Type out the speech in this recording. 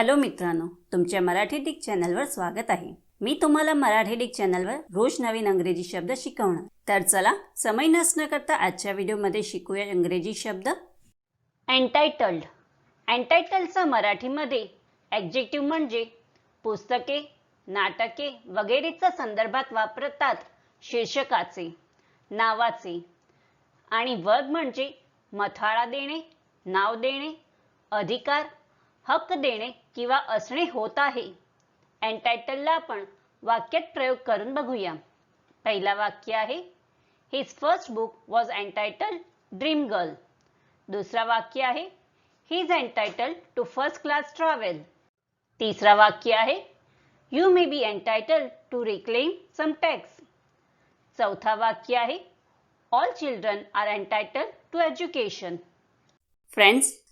Hello मित्रांनो तुमच्या Marathi Dick चॅनलवर स्वागत आहे. मी तुम्हाला मराठी डिक चॅनलवर रोज नवीन अंग्रेजी शब्द शिकवणार. तर चला समय नसणं करता आजच्या व्हिडिओमध्ये शिकूया इंग्रजी शब्द. अँटायटल्ड अँटायटलचा मराठीमध्ये ॲक्झेक्टिव्ह म्हणजे पुस्तके नाटके वगैरेच्या संदर्भात वापरतात शीर्षकाचे नावाचे. आणि वर्ग म्हणजे मथाळा देणे नाव देणे अधिकार हक्क देणे किंवा असणे होत आहे. एन्टायटलला आपण वाक्यात प्रयोग करून बघूया. पहिला वाक्य आहे his first book was entitle dream girl दुसरा वाक्य आहे he is entitle to first class travel तिसरा वाक्य आहे you may be entitle to reclaim some tax चौथा वाक्य आहे all children are entitle to education friends